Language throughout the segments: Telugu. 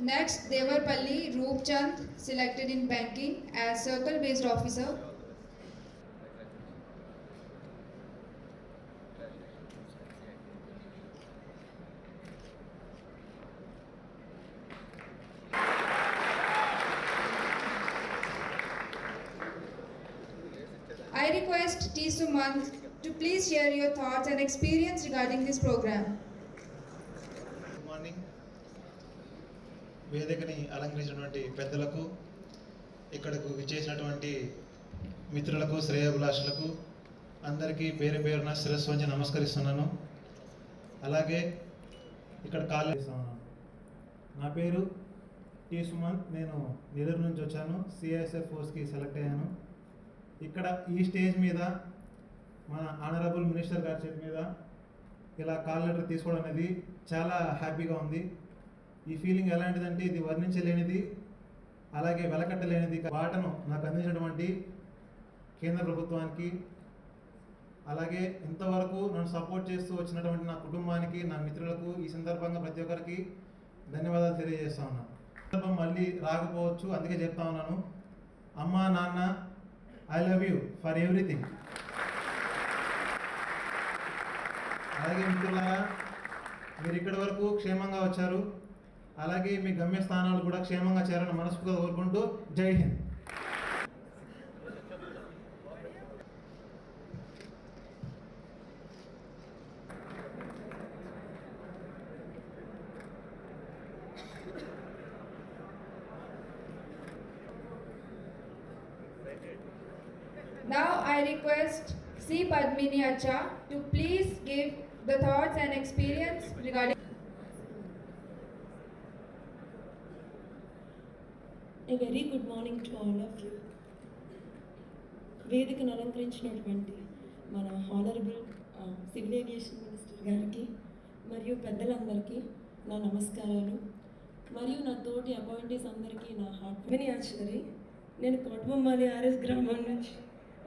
Next, Devarpalli Roopchand, selected in banking as circle-based officer. I request T. Sumant to please share your thoughts and experience regarding this program. వేదికని అలంకరించినటువంటి పెద్దలకు ఇక్కడకు విచ్చేసినటువంటి మిత్రులకు శ్రేయోభిలాషులకు అందరికీ పేరు పేరున శిరస్సు వంచి నమస్కరిస్తున్నాను. అలాగే ఇక్కడ కాల్ నా పేరు టి సుమంత్ నేను నెల్లూరు నుంచి వచ్చాను. సిఐఎస్ఎఫ్ ఫోర్స్కి సెలెక్ట్ అయ్యాను. ఇక్కడ ఈ స్టేజ్ మీద మన ఆనరబుల్ మినిస్టర్ గారి చేతి మీద ఇలా కాల్ లెటర్ తీసుకోవడం అనేది చాలా హ్యాపీగా ఉంది. ఈ ఫీలింగ్ ఎలాంటిదంటే ఇది వర్ణించలేనిది అలాగే వెలకట్టలేనిది వాటను నాకు అందించినటువంటి కేంద్ర ప్రభుత్వానికి అలాగే ఇంతవరకు నన్ను సపోర్ట్ చేస్తూ వచ్చినటువంటి నా కుటుంబానికి నా మిత్రులకు ఈ సందర్భంగా ప్రతి ఒక్కరికి ధన్యవాదాలు తెలియజేస్తా ఉన్నాను. సందర్భం మళ్ళీ రాకపోవచ్చు అందుకే చెప్తా ఉన్నాను. అమ్మా నాన్న I love you for everything అలాగే మిత్రులారా మీరు ఇక్కడి వరకు క్షేమంగా వచ్చారు. అలాగే మీ గమ్యస్థానాలు కూడా క్షేమంగా చేరాలని మనస్ఫూర్తిగా కోరుకుంటూ జై Hind Now I request C. Padmini Acha to please give the thoughts and experience regarding a very good morning to all of you వేదికను అలంకరించినటువంటి మన హానరబుల్ సివిల్ ఏవియేషన్ మినిస్టర్ గారికి మరియు పెద్దలందరికీ నా నమస్కారాలు. మరియు నా తోటి అపాయింటీస్ అందరికీ నా హార్ట్ విని ఆచారి నేను కోటబొమ్మాలి ఆర్ఎస్ గ్రామం నుంచి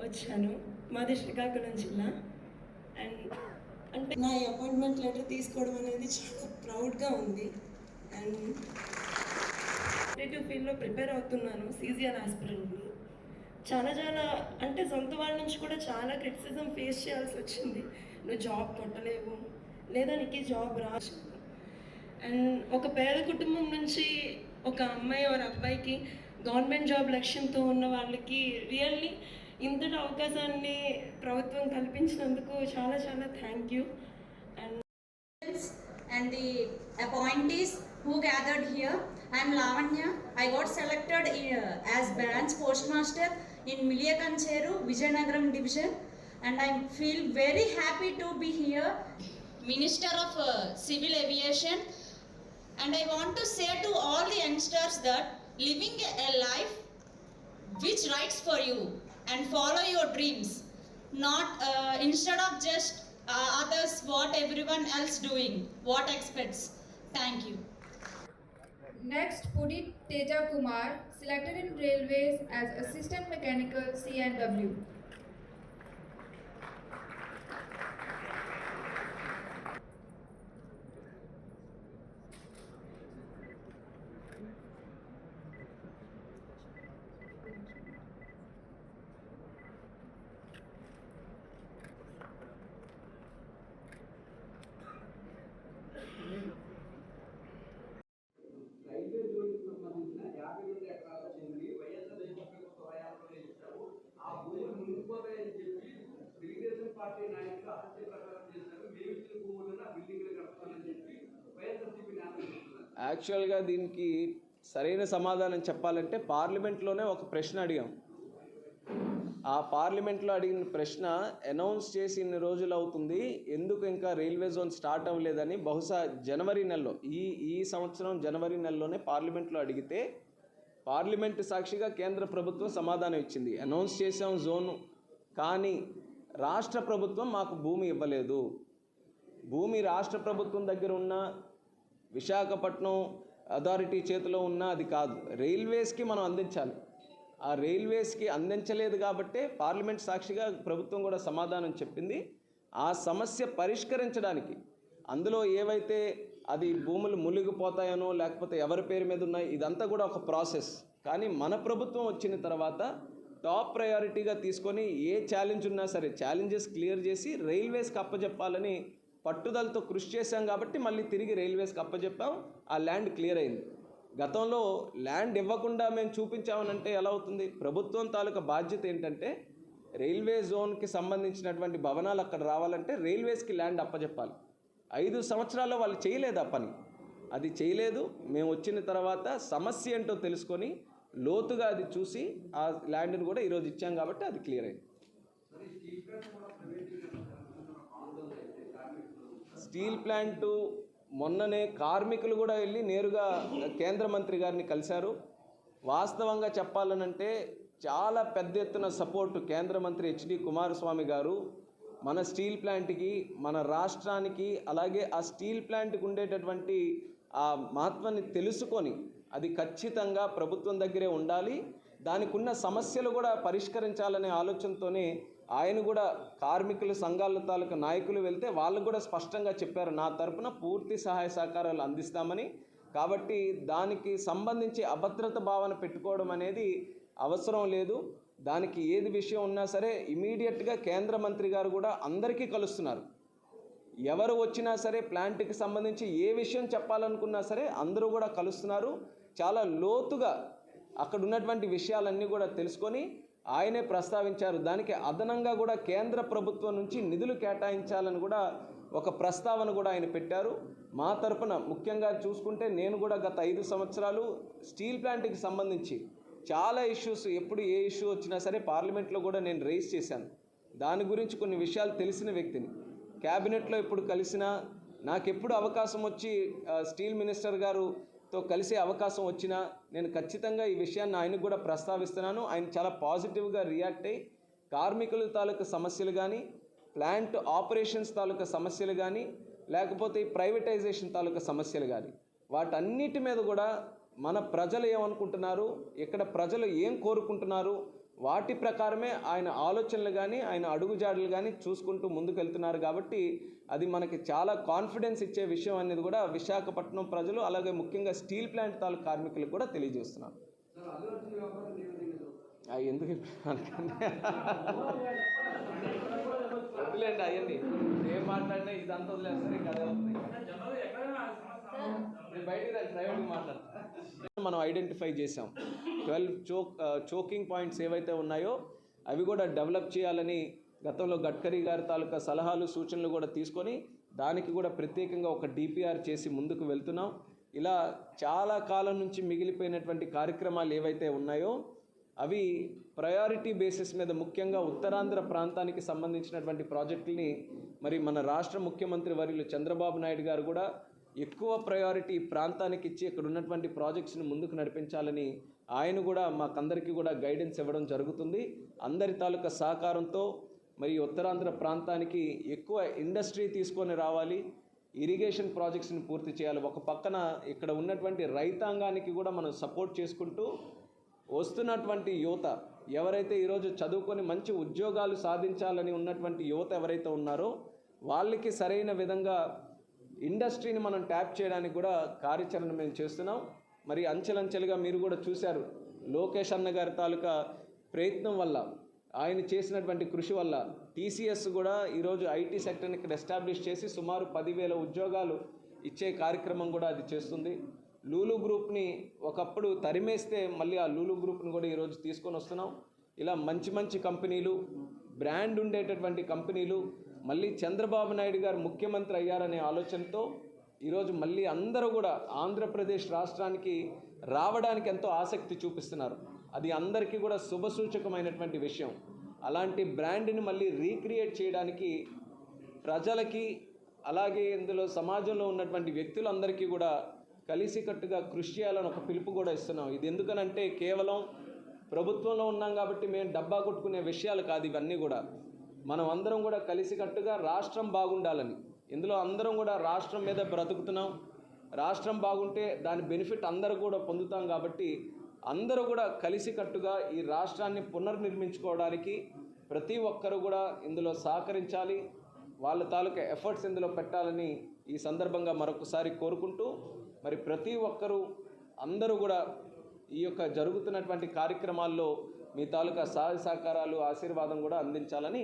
వచ్చాను. మాది శ్రీకాకుళం జిల్లా. అండ్ అంటే నా అపాయింట్మెంట్ లెటర్ తీసుకోవడం అనేది చాలా ప్రౌడ్గా ఉంది. అండ్ కాంపిటేటివ్ ఫీల్డ్లో ప్రిపేర్ అవుతున్నాను సీజియన్ ఆస్పిరెంట్ని చాలా చాలా అంటే సొంత వాళ్ళ నుంచి కూడా చాలా క్రిటిసిజం ఫేస్ చేయాల్సి వచ్చింది. నువ్వు జాబ్ కొట్టలేవు లేదా నీకు జాబ్ రాదు. అండ్ ఒక పేద కుటుంబం నుంచి ఒక అమ్మాయి ఒక అబ్బాయికి గవర్నమెంట్ జాబ్ లక్ష్యంతో ఉన్న వాళ్ళకి రియల్లీ ఇంతటి అవకాశాన్ని ప్రభుత్వం కల్పించినందుకు చాలా చాలా thank you and and the appointees who gathered here. I am Lavanya. I got selected uh, as branch postmaster in Miliyakancheru, Vijayanagaram division, and I feel very happy to be here, Minister of uh, Civil Aviation. And I want to say to all the youngsters that living a life which writes for you and follow your dreams not uh, instead of just uh, others what everyone else doing what expects thank you Next, Pudit Teja Kumar, selected in railways as assistant mechanical C&W. నాయకులు అసత్య ప్రకారం చేశారు మేము ఇచ్చిన భూములను ఆ బిల్డింగ్లు కడతామని చెప్పి వైఎస్ఆర్సీపీ నాయకులు యాక్చువల్గా దీనికి సరైన సమాధానం చెప్పాలంటే పార్లమెంట్లోనే ఒక ప్రశ్న అడిగాం. ఆ పార్లమెంట్లో అడిగిన ప్రశ్న అనౌన్స్ చేసి ఇన్ని రోజులు అవుతుంది ఎందుకు ఇంకా రైల్వే జోన్ స్టార్ట్ అవ్వలేదని బహుశా జనవరి నెలలో ఈ ఈ సంవత్సరం జనవరి నెలలోనే పార్లమెంట్లో అడిగితే పార్లమెంట్ సాక్షిగా కేంద్ర ప్రభుత్వం సమాధానం ఇచ్చింది. అనౌన్స్ చేసాం జోను కానీ రాష్ట్ర ప్రభుత్వం మాకు భూమి ఇవ్వలేదు. భూమి రాష్ట్ర ప్రభుత్వం దగ్గర ఉన్న విశాఖపట్నం అథారిటీ చేతిలో ఉన్న అది కాదు. రైల్వేస్కి మనం అందించాలి. ఆ రైల్వేస్కి అందించలేదు కాబట్టే పార్లమెంట్ సాక్షిగా ప్రభుత్వం కూడా సమాధానం చెప్పింది. ఆ సమస్య పరిష్కరించడానికి అందులో ఏవైతే అది భూములు మునిగిపోతాయనో లేకపోతే ఎవరి పేరు మీద ఉన్నాయి ఇదంతా కూడా ఒక ప్రాసెస్. కానీ మన ప్రభుత్వం వచ్చిన తర్వాత టాప్ ప్రయారిటీగా తీసుకొని ఏ ఛాలెంజ్ ఉన్నా సరే ఛాలెంజెస్ క్లియర్ చేసి రైల్వేస్కి అప్పచెప్పాలని పట్టుదలతో కృషి చేశాం కాబట్టి మళ్ళీ తిరిగి రైల్వేస్కి అప్పచెప్పాం ఆ ల్యాండ్ క్లియర్ అయింది. గతంలో ల్యాండ్ ఇవ్వకుండా మేము చూపించామనంటే ఎలా అవుతుంది? ప్రభుత్వం తాలూకా బాధ్యత ఏంటంటే రైల్వే జోన్కి సంబంధించినటువంటి భవనాలు అక్కడ రావాలంటే రైల్వేస్కి ల్యాండ్ అప్పచెప్పాలి ఐదు సంవత్సరాల్లో వాళ్ళు చేయలేదు ఆ పని. అది చేయలేదు. మేము వచ్చిన తర్వాత సమస్య ఏంటో తెలుసుకొని లోతుగా అది చూసి ఆ ల్యాండ్ని కూడా ఈరోజు ఇచ్చాం కాబట్టి అది క్లియర్ అయింది. స్టీల్ ప్లాంటు మొన్ననే కార్మికులు కూడా వెళ్ళి నేరుగా కేంద్ర మంత్రి గారిని కలిశారు. వాస్తవంగా చెప్పాలనంటే చాలా పెద్ద ఎత్తున సపోర్టు కేంద్ర మంత్రి హెచ్డి కుమారస్వామి గారు మన స్టీల్ ప్లాంట్కి మన రాష్ట్రానికి అలాగే ఆ స్టీల్ ప్లాంట్కి ఉండేటటువంటి ఆ మహత్వాన్ని తెలుసుకొని అది ఖచ్చితంగా ప్రభుత్వం దగ్గరే ఉండాలి. దానికి ఉన్న సమస్యలు కూడా పరిష్కరించాలనే ఆలోచనతోనే ఆయన కూడా కార్మికుల సంఘాల తాలూకా నాయకులు వెళ్తే వాళ్ళు కూడా స్పష్టంగా చెప్పారు నా తరపున పూర్తి సహాయ సహకారాలు అందిస్తామని. కాబట్టి దానికి సంబంధించి అభద్రత భావన పెట్టుకోవడం అనేది అవసరం లేదు. దానికి ఏది విషయం ఉన్నా సరే ఇమీడియట్గా కేంద్ర మంత్రి గారు కూడా అందరికీ కలుస్తున్నారు. ఎవరు వచ్చినా సరే ప్లాంట్కి సంబంధించి ఏ విషయం చెప్పాలనుకున్నా సరే అందరూ కూడా కలుస్తున్నారు. చాలా లోతుగా అక్కడ ఉన్నటువంటి విషయాలన్నీ కూడా తెలుసుకొని ఆయనే ప్రస్తావించారు. దానికి అదనంగా కూడా కేంద్ర ప్రభుత్వం నుంచి నిధులు కేటాయించాలని కూడా ఒక ప్రస్తావన కూడా ఆయన పెట్టారు. మా తరపున ముఖ్యంగా చూసుకుంటే నేను కూడా గత ఐదు సంవత్సరాలు స్టీల్ ప్లాంట్కి సంబంధించి చాలా ఇష్యూస్ ఎప్పుడు ఏ ఇష్యూ వచ్చినా సరే పార్లమెంట్లో కూడా నేను రేస్ చేశాను. దాని గురించి కొన్ని విషయాలు తెలిసిన వ్యక్తిని. క్యాబినెట్లో ఎప్పుడు కలిసినా నాకు ఎప్పుడు అవకాశం వచ్చి స్టీల్ మినిస్టర్ గారు తో కలిసే అవకాశం వచ్చినా నేను ఖచ్చితంగా ఈ విషయాన్ని ఆయనకు కూడా ప్రస్తావిస్తున్నాను. ఆయన చాలా పాజిటివ్గా రియాక్ట్ అయ్యి కార్మికుల తాలూకా సమస్యలు కానీ ప్లాంట్ ఆపరేషన్స్ తాలూకా సమస్యలు కానీ లేకపోతే ఈ ప్రైవేటైజేషన్ తాలూకా సమస్యలు కానీ వాటన్నిటి మీద కూడా మన ప్రజలు ఏమనుకుంటున్నారు? ఇక్కడ ప్రజలు ఏం కోరుకుంటున్నారు? వాటి ప్రకారమే ఆయన ఆలోచనలు కానీ ఆయన అడుగుజాడలు కానీ చూసుకుంటూ ముందుకెళ్తున్నారు కాబట్టి అది మనకి చాలా కాన్ఫిడెన్స్ ఇచ్చే విషయం అనేది కూడా విశాఖపట్నం ప్రజలు అలాగే ముఖ్యంగా స్టీల్ ప్లాంట్ తాలూకు కార్మికులకు కూడా తెలియజేస్తున్నారు. ఎందుకు వదిలేండి అవన్నీ ఏం మాట్లాడినా ఇదంతా వదిలేస్తారు ఇంకా అదే నేను బయటికి రండి ప్రైవేట్గా మాట్లాడతాను మనం ఐడెంటిఫై చేసాం ట్వెల్వ్ చోక్ చోకింగ్ పాయింట్స్ ఏవైతే ఉన్నాయో అవి కూడా డెవలప్ చేయాలని గతంలో గడ్కరీ గారి తాలూకా సలహాలు సూచనలు కూడా తీసుకొని దానికి కూడా ప్రత్యేకంగా ఒక డిపిఆర్ చేసి ముందుకు వెళ్తున్నాం. ఇలా చాలా కాలం నుంచి మిగిలిపోయినటువంటి కార్యక్రమాలు ఏవైతే ఉన్నాయో అవి ప్రయారిటీ బేసిస్ మీద ముఖ్యంగా ఉత్తరాంధ్ర ప్రాంతానికి సంబంధించినటువంటి ప్రాజెక్టుల్ని మరి మన రాష్ట్ర ముఖ్యమంత్రి వర్యులు చంద్రబాబు నాయుడు గారు కూడా ఎక్కువ ప్రయారిటీ ప్రాంతానికి ఇచ్చి ఇక్కడ ఉన్నటువంటి ప్రాజెక్ట్స్ని ముందుకు నడిపించాలని ఆయన కూడా మాకందరికీ కూడా గైడెన్స్ ఇవ్వడం జరుగుతుంది. అందరి తాలూకా సహకారంతో మరి ఉత్తరాంధ్ర ప్రాంతానికి ఎక్కువ ఇండస్ట్రీ తీసుకొని రావాలి. ఇరిగేషన్ ప్రాజెక్ట్స్ని పూర్తి చేయాలి. ఒక పక్కన ఇక్కడ ఉన్నటువంటి రైతాంగానికి కూడా మనం సపోర్ట్ చేసుకుంటూ వస్తున్నటువంటి యువత ఎవరైతే ఈరోజు చదువుకొని మంచి ఉద్యోగాలు సాధించాలని ఉన్నటువంటి యువత ఎవరైతే ఉన్నారో వాళ్ళకి సరైన విధంగా ఇండస్ట్రీని మనం ట్యాప్ చేయడానికి కూడా కార్యాచరణ మేము చేస్తున్నాం. మరి అంచెలంచెలుగా మీరు కూడా చూశారు లోకేష్ అన్న గారి తాలూకా ప్రయత్నం వల్ల ఆయన చేసినటువంటి కృషి వల్ల టీసీఎస్ కూడా ఈరోజు ఐటీ సెక్టర్ని ఇక్కడ ఎస్టాబ్లిష్ చేసి సుమారు పదివేల ఉద్యోగాలు ఇచ్చే కార్యక్రమం కూడా అది చేస్తుంది. లూలు గ్రూప్ని ఒకప్పుడు తరిమేస్తే మళ్ళీ ఆ లూలు గ్రూప్ని కూడా ఈరోజు తీసుకొని వస్తున్నాం. ఇలా మంచి మంచి కంపెనీలు బ్రాండ్ ఉండేటటువంటి కంపెనీలు మళ్ళీ చంద్రబాబు నాయుడు గారు ముఖ్యమంత్రి అయ్యారనే ఆలోచనతో ఈరోజు మళ్ళీ అందరూ కూడా ఆంధ్రప్రదేశ్ రాష్ట్రానికి రావడానికి ఎంతో ఆసక్తి చూపిస్తున్నారు. అది అందరికీ కూడా శుభసూచకమైనటువంటి విషయం. అలాంటి బ్రాండ్ని మళ్ళీ రీక్రియేట్ చేయడానికి ప్రజలకి అలాగే ఇందులో సమాజంలో ఉన్నటువంటి వ్యక్తులందరికీ కూడా కలిసికట్టుగా కృషి చేయాలని ఒక పిలుపు కూడా ఇస్తున్నాం. ఇది ఎందుకనంటే కేవలం ప్రభుత్వంలో ఉన్నాం కాబట్టి మేము డబ్బా కొట్టుకునే విషయాలు కాదు ఇవన్నీ కూడా. మనం అందరం కూడా కలిసికట్టుగా రాష్ట్రం బాగుండాలని. ఇందులో అందరం కూడా రాష్ట్రం మీద బ్రతుకుతున్నాం. రాష్ట్రం బాగుంటే దాని బెనిఫిట్ అందరూ కూడా పొందుతాం కాబట్టి అందరూ కూడా కలిసికట్టుగా ఈ రాష్ట్రాన్ని పునర్నిర్మించుకోవడానికి ప్రతి ఒక్కరూ కూడా ఇందులో సహకరించాలి. వాళ్ళ తాలూకా ఎఫర్ట్స్ ఇందులో పెట్టాలని ఈ సందర్భంగా మరొకసారి కోరుకుంటూ మరి ప్రతి ఒక్కరూ అందరూ కూడా ఈ యొక్క జరుగుతున్నటువంటి కార్యక్రమాల్లో మీ తాలూకా సహాయ సహకారాలు ఆశీర్వాదం కూడా అందించాలని